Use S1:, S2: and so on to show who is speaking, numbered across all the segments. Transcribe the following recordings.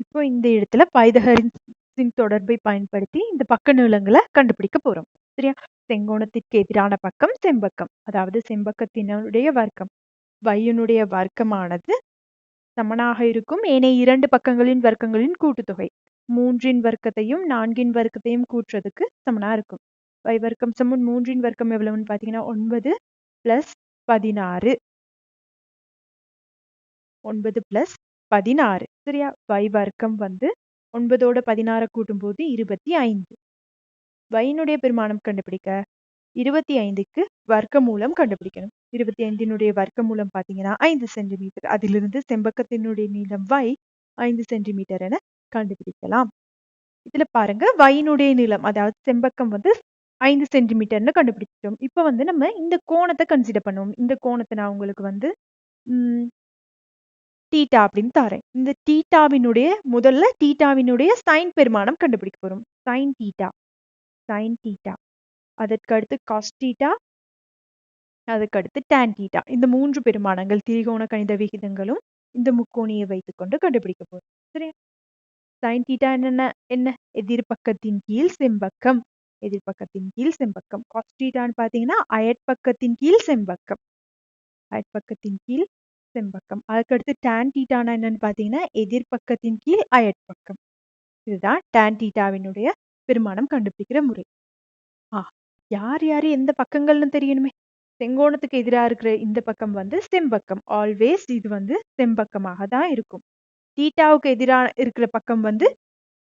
S1: இப்போ இந்த இடத்துல பைதகரின் தொடர்பை பயன்படுத்தி இந்த பக்க நீளங்களை கண்டுபிடிக்க போறோம். சரியா? செங்கோணத்திற்கு எதிரான பக்கம் செம்பக்கம் அதாவது செம்பக்கத்தினுடைய வர்க்கம். வையனுடைய வர்க்கமானது சமனாக இருக்கும். ஏனைய இரண்டு பக்கங்களின் வர்க்கங்களின் கூட்டுத்தொகை. மூன்றின் வர்க்கத்தையும் நான்கின் வர்க்கத்தையும் கூட்டுறதுக்கு சமனா இருக்கும். வை வர்க்கம் சமன் மூன்றின் வர்க்கம் எவ்வளவுன்னு பாத்தீங்கன்னா ஒன்பது பிளஸ் பதினாறு. ஒன்பது பிளஸ் பதினாறு. சரியா? வை வர்க்கம் வந்து ஒன்பதோட பதினாறு கூட்டும்போது இருபத்தி ஐந்து. வையினுடைய பெருமானம் கண்டுபிடிக்க இருபத்தி ஐந்துக்கு வர்க்க மூலம் கண்டுபிடிக்கணும். இருபத்தி ஐந்தினுடைய வர்க்க மூலம் பாத்தீங்கன்னா ஐந்து சென்டிமீட்டர். அதிலிருந்து செம்பக்கத்தினுடைய நீளம் வை ஐந்து சென்டிமீட்டர் என கண்டுபிடிக்கலாம். இதுல பாருங்க வையினுடைய நீளம் அதாவது செம்பக்கம் வந்து ஐந்து சென்டிமீட்டர்னு கண்டுபிடிச்சிட்டோம். இப்ப வந்து நம்ம இந்த கோணத்தை கன்சிடர் பண்ணுவோம். இந்த கோணத்தை நான் உங்களுக்கு வந்து உம் டீட்டா அப்படின்னு தரேன். இந்த டீட்டாவினுடைய முதல்ல டீட்டாவினுடைய சைன் பெருமானம் கண்டுபிடிக்க போறோம். சைன் டீட்டா சைன் டீட்டா அதற்கு அடுத்து காஸ் டீட்டா அதுக்கு அடுத்து டேன் டீட்டா இந்த மூன்று பெருமானங்கள் திரிகோண கணித விகிதங்களும் இந்த முக்கோணியை வைத்துக்கொண்டு கண்டுபிடிக்க போறோம். சரியா? சைன் டீட்டா என்னென்ன? என்ன? எதிர்பக்கத்தின் கீழ் செம்பக்கம். எதிர்பக்கத்தின் கீழ் செம்பக்கம். காஸ் டீட்டான்னு பாத்தீங்கன்னா அயற்பக்கத்தின் கீழ் செம்பக்கம். அயற்பக்கத்தின் கீழ் செம்பக்கம் அதுக்கடுத்து டேன் டீட்டானா என்னன்னு பார்த்தீங்கன்னா எதிர்பக்கத்தின் கீழ் அயற்பக்கம். இதுதான் டேன் டீட்டாவினுடைய பெருமானம் கண்டுபிடிக்கிற முறை. ஆ யார் யாரு எந்த பக்கங்கள்னு தெரியணுமே. செங்கோணத்துக்கு எதிராக இருக்கிற இந்த பக்கம் வந்து செம்பக்கம். ஆல்வேஸ் இது வந்து செம்பக்கமாக தான் இருக்கும். டீட்டாவுக்கு எதிராக இருக்கிற பக்கம் வந்து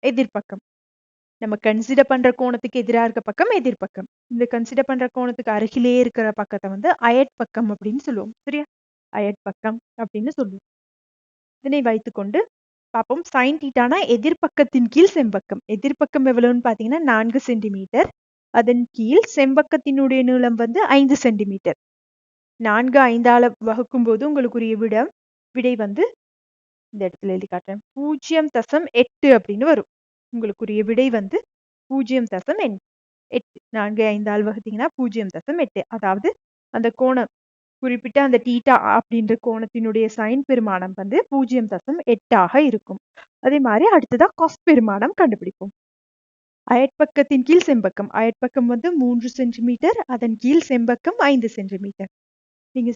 S1: எதிர்பக்கம் நம்ம கன்சிடர் பண்ற கோணத்துக்கு எதிராக இருக்க பக்கம் எதிர்பக்கம் இந்த கன்சிடர் பண்ற கோணத்துக்கு அருகிலே இருக்கிற பக்கத்தை வந்து அயற்பக்கம் அப்படின்னு சொல்லுவோம். சரியா? அயற்பக்கம் அப்படின்னு சொல்லுவோம். இதனை வைத்துக்கொண்டு பார்ப்போம். சைன் தீட்டானா எதிர்பக்கத்தின் கீழ் செம்பக்கம். எதிர்பக்கம் எவ்வளவுன்னு பாத்தீங்கன்னா நான்கு சென்டிமீட்டர் அதன் கீழ் செம்பக்கத்தினுடைய நீளம் வந்து ஐந்து சென்டிமீட்டர் நான்கு ஐந்தால வகுக்கும் போது உங்களுக்குரிய விடம் விடை வந்து இந்த இடத்துல எழுதி காட்டுறேன். பூஜ்ஜியம் தசம் எட்டு அப்படின்னு வரும். உங்களுக்குரிய விடை வந்து பூஜ்ஜியம் தசம் எண். எட்டு. நான்கு ஐந்தால் வகுத்தீங்கன்னா பூஜ்ஜியம் தசம் எட்டு. அதாவது அந்த கோணம் குறிப்பிட்ட அந்த டீட்டா அப்படின்ற கோணத்தினுடைய சைன் பெருமானம் வந்து பூஜ்ஜியம் தசம் எட்டாக இருக்கும். அதே மாதிரி அடுத்ததா காஸ் பெருமானம் கண்டுபிடிப்போம். அயற்பக்கத்தின் கீழ் செம்பக்கம். அயற்பக்கம் வந்து மூன்று சென்டிமீட்டர் அதன் கீழ் செம்பக்கம் ஐந்து சென்டிமீட்டர். நீங்க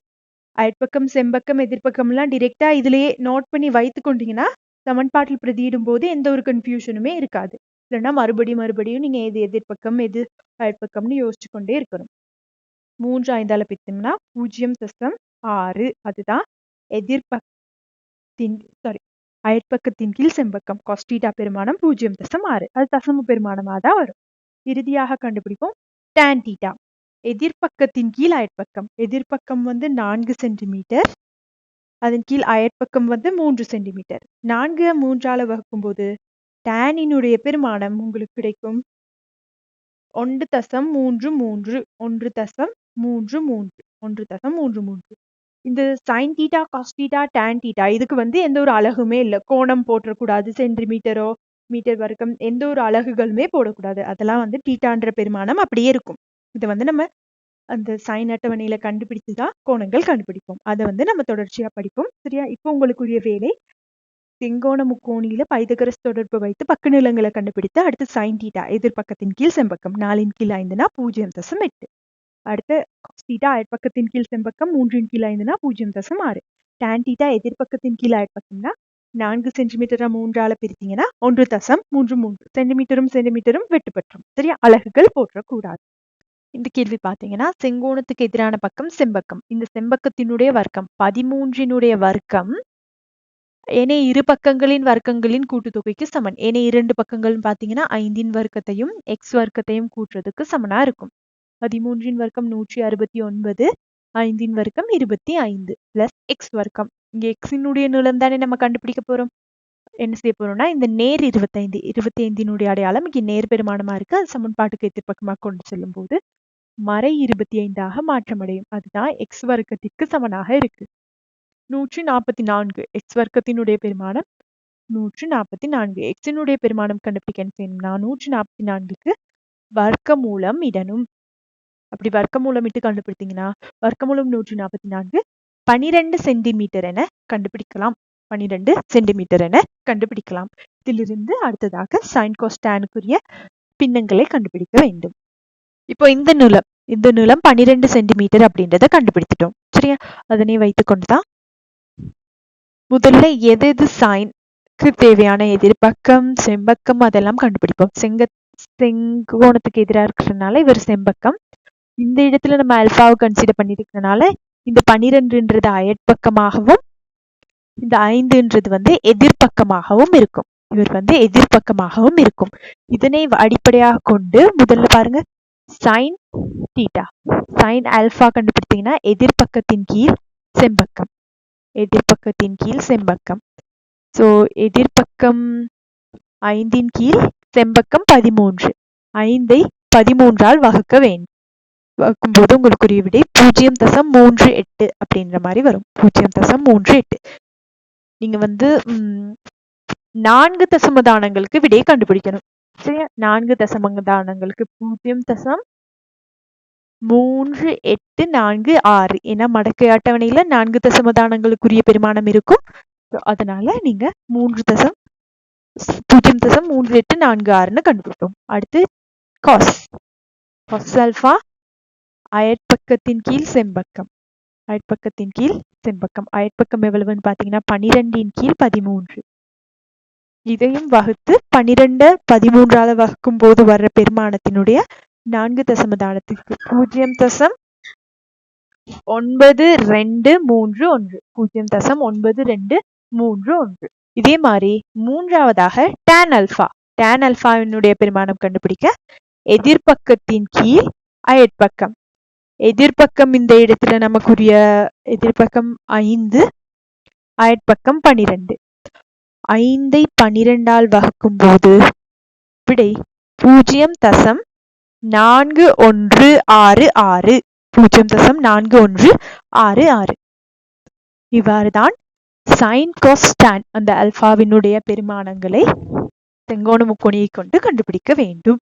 S1: அயற்பக்கம் செம்பக்கம் எதிர்ப்பக்கம்லாம் டிரெக்டா இதுலயே நோட் பண்ணி வைத்து கொண்டீங்கன்னா சமன்பாட்டில் பிரதியிடும் போது எந்த ஒரு கன்ஃபியூஷனுமே இருக்காது. இல்லைன்னா மறுபடியும் மறுபடியும் நீங்க எது எதிர்ப்பக்கம் எது அயற்பக்கம்னு யோசிச்சு கொண்டே இருக்கணும். மூன்று ஐந்தால பிரித்தோம்னா பூஜ்ஜியம் தசம் ஆறு. அதுதான் எதிர்பக்கத்தின் சாரி அயற்பக்கத்தின் கீழ் செம்பக்கம். காஸ்டீட்டா பெருமானம் பூஜ்ஜியம் தசம் ஆறு. அது தசம பெருமானமாக தான் வரும். இறுதியாக கண்டுபிடிப்போம் டேன் டீட்டா எதிர்பக்கத்தின் கீழ் அயற்பக்கம். எதிர்பக்கம் வந்து நான்கு சென்டிமீட்டர் அதன் கீழ் அயற்பக்கம் வந்து மூன்று சென்டிமீட்டர் நான்கு மூன்றால வகுக்கும் போது டேனினுடைய பெருமானம் உங்களுக்கு கிடைக்கும். ஒன்று தசம் மூன்று மூன்று. ஒன்று தசம் மூன்று மூன்று. ஒன்று தசம் மூன்று மூன்று. இந்த sine theta cos theta tan theta இதுக்கு வந்து எந்த ஒரு அழகுமே இல்லை. கோணம் போட்டக்கூடாது சென்டிமீட்டரோ மீட்டர் வர்க்கம் எந்த ஒரு அலகுகளுமே போடக்கூடாது. அதெல்லாம் வந்து டீட்டான்ற பெருமானம் அப்படியே இருக்கும். இதை வந்து நம்ம அந்த சைன் அட்டவணையில கண்டுபிடிச்சுதான் கோணங்கள் கண்டுபிடிப்போம். அதை வந்து நம்ம தொடர்ச்சியா படிப்போம். சரியா? இப்போ உங்களுக்குரிய வேலை செங்கோண முக்கோணியில பைதகரஸ் தொடர்பு வைத்து பக்க நிலங்களை கண்டுபிடித்து அடுத்து சைன் டீட்டா எதிர்பக்கத்தின் கீழ் செம்பக்கம் நாலின் கீழ் ஐந்துனா பூஜ்ஜியம் தசம் எட்டு. அடுத்து தீட்டா அயற்பக்கத்தின் கீழ் செம்பக்கம் மூன்றின் கீழ் ஐந்துனா பூஜ்ஜியம் தசம் ஆறு டேன் தீட்டா எதிர்பக்கத்தின் கீழ் அயற்பக்கம்னா நான்கு சென்டிமீட்டரா மூன்றால பிரித்தீங்கன்னா ஒன்று தசம் மூன்று மூன்று. சென்டிமீட்டரும் சென்டிமீட்டரும் வெட்டுப்பற்றும். சரியா? அலகுகள் போற்றக்கூடாது. இந்த கேள்வி பார்த்தீங்கன்னா செங்கோணத்துக்கு எதிரான பக்கம் செம்பக்கம். இந்த செம்பக்கத்தினுடைய வர்க்கம் பதிமூன்றினுடைய வர்க்கம் ஏனைய இரு பக்கங்களின் வர்க்கங்களின் கூட்டுத்தொகைக்கு சமன். ஏனைய இரண்டு பக்கங்கள் பாத்தீங்கன்னா ஐந்தின் வர்க்கத்தையும் எக்ஸ் வர்க்கத்தையும் கூட்டுறதுக்கு சமனா இருக்கும். பதிமூன்றின் வர்க்கம் நூற்றி அறுபத்தி ஒன்பது ஐந்தின் வர்க்கம் இருபத்தி ஐந்து பிளஸ் எக்ஸ் வர்க்கம். இங்க எக்ஸினுடைய நிலம் தானே நம்ம கண்டுபிடிக்க போறோம். என்ன செய்ய போறோம்னா இந்த நேர் இருபத்தைந்து இருபத்தி ஐந்தினுடைய அடையாளம் இங்கே நேர் பெருமானமா இருக்கு. அது சமன்பாட்டுக்கு எதிர்ப்பக்கமாக கொண்டு செல்லும் போது மறை இருபத்தி ஐந்தாக மாற்றமடையும். அதுதான் எக்ஸ் வர்க்கத்திற்கு சமனாக இருக்கு. நூற்றி நாற்பத்தி நான்கு எக்ஸ் வர்க்கத்தினுடைய பெருமானம் நூற்றி நாற்பத்தி நான்கு. எக்ஸினுடைய பெருமானம் கண்டுபிடிக்க என்ன செய்யணும்னா நூற்றி நாற்பத்தி நான்குக்கு வர்க்க மூலம் இடணும். அப்படி வர்க்க மூலம் இட்டு கண்டுபிடித்தீங்கன்னா வர்க்கமூலம் நூற்றி நாற்பத்தி நான்கு பனிரெண்டு சென்டிமீட்டர் என கண்டுபிடிக்கலாம். பன்னிரெண்டு சென்டிமீட்டர் என கண்டுபிடிக்கலாம். இதிலிருந்து அடுத்ததாக சைன் கோஸ்டானுக்குரிய பின்னங்களை கண்டுபிடிக்க வேண்டும். இப்போ இந்த நூலம் இந்த நூலம் பனிரெண்டு சென்டிமீட்டர் அப்படின்றத கண்டுபிடித்துட்டோம். சரியா? அதனை வைத்துக்கொண்டுதான் முதல்ல எது எது சைனுக்கு தேவையான எதிர்பக்கம் செம்பக்கம் அதெல்லாம் கண்டுபிடிப்போம். செங்க செங்கோணத்துக்கு எதிராக இருக்கிறதுனால இவர் செம்பக்கம் இந்த இடத்துல நம்ம அல்பாவை கன்சிடர் பண்ணிருக்கிறதுனால இந்த பனிரெண்டுன்றது அயற்பக்கமாகவும் இந்த ஐந்துன்றது வந்து எதிர்பக்கமாகவும் இருக்கும். இவர் வந்து எதிர்பக்கமாகவும் இருக்கும். இதனை அடிப்படையாக கொண்டு முதல்ல பாருங்க. சைன் தீட்டா சைன் ஆல்ஃபா கண்டுபிடித்தீங்கன்னா எதிர்பக்கத்தின் கீழ் செம்பக்கம். எதிர்பக்கத்தின் கீழ் செம்பக்கம். ஸோ எதிர்பக்கம் ஐந்தின் கீழ் செம்பக்கம் பதிமூன்று. ஐந்தை பதிமூன்றால் வகுக்க வேண்டும். பார்க்கும்போது உங்களுக்குரிய விடை பூஜ்ஜியம் தசம் மூன்று எட்டு அப்படின்ற மாதிரி வரும். பூஜ்ஜியம் தசம் மூன்று எட்டு. நீங்க வந்து நான்கு தசமதானங்களுக்கு விடையை கண்டுபிடிக்கணும். சரியா? நான்கு தசமதானங்களுக்கு பூஜ்ஜியம் தசம் மூன்று எட்டு நான்கு ஆறு. ஏன்னா மடக்கை அட்டவணையில நான்கு தசமதானங்களுக்குரிய பெருமானம் இருக்கும். அதனால நீங்க மூன்று தசம் பூஜ்ஜியம் தசம் மூன்று எட்டு நான்கு ஆறுன்னு கண்டுபிடிப்போம் அடுத்து காஸ் காஸ் அல்ஃபா அயற்பக்கத்தின் கீழ் செம்பக்கம். அயற்பக்கத்தின் கீழ் செம்பக்கம். அயற்பக்கம் எவ்வளவுன்னு பாத்தீங்கன்னா பனிரெண்டின் கீழ் பதிமூன்று. இதையும் வகுத்து பனிரெண்ட பதிமூன்றாவது வகுக்கும் போது வர்ற பெருமானத்தினுடைய நான்கு தசமதானத்திற்கு பூஜ்ஜியம் தசம் ஒன்பது ரெண்டு மூன்று ஒன்று. பூஜ்ஜியம் தசம் ஒன்பது ரெண்டு மூன்று ஒன்று. இதே மாதிரி மூன்றாவதாக டேன் அல்ஃபா டேன் அல்ஃபாவினுடைய பெருமானம் கண்டுபிடிக்க எதிர்பக்கத்தின் கீழ் அயற்பக்கம். எதிர்பக்கம் இந்த இடத்துல நமக்குரிய எதிர்பக்கம் ஐந்து அயற்பக்கம் பனிரெண்டு. ஐந்தை பனிரெண்டால் வகுக்கும் போது விடை பூஜ்ஜியம் தசம் நான்கு ஒன்று ஆறு ஆறு. பூஜ்ஜியம் தசம் நான்கு ஒன்று ஆறு ஆறு. இவ்வாறுதான் சைன் கோஸ்டான் அந்த அல்பாவினுடைய பெருமானங்களை செங்கோண முக்கோணியை கொண்டு கண்டுபிடிக்க வேண்டும்.